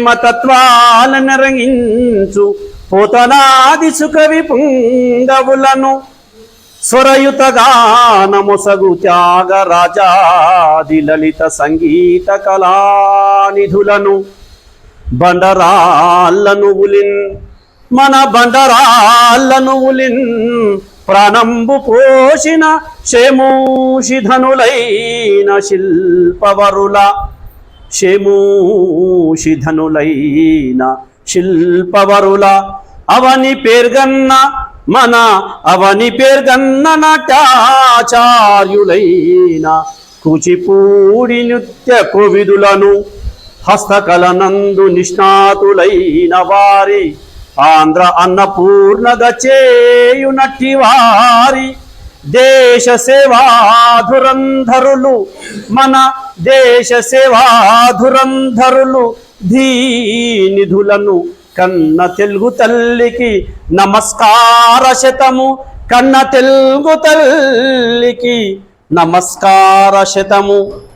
ప్రేమ తత్వాల పోతనాది సుఖ విపుంగవులను స్వరయుత గానముసగు త్యాగ రాజాది లలిత సంగీత కళానిధులను. బండరాళ్ళను ఉలిన్ మన బండరాళ్ళను ఉలిన్ ప్రాణంబు పోషిన శేమూషిధనులైన శిల్పవరుల. శేమూషిధనులైన శిల్పవరుల అవని పేర్గన్న మన అవని పేర్గన్న నటాచార్యులైన కూచిపూడి నృత్య కోవిదులను హస్తకళనందు నిష్ణాతులైన వారి ఆంధ్ర అన్నపూర్ణగా చేయునట్టి వారి దేశ సేవాధురంధరులు మన దేశ సేవాధురంధరులు ధీనిధులను కన్న తెలుగు తల్లికి నమస్కార శతము కన్న తెలుగు తల్లికి నమస్కార శతము.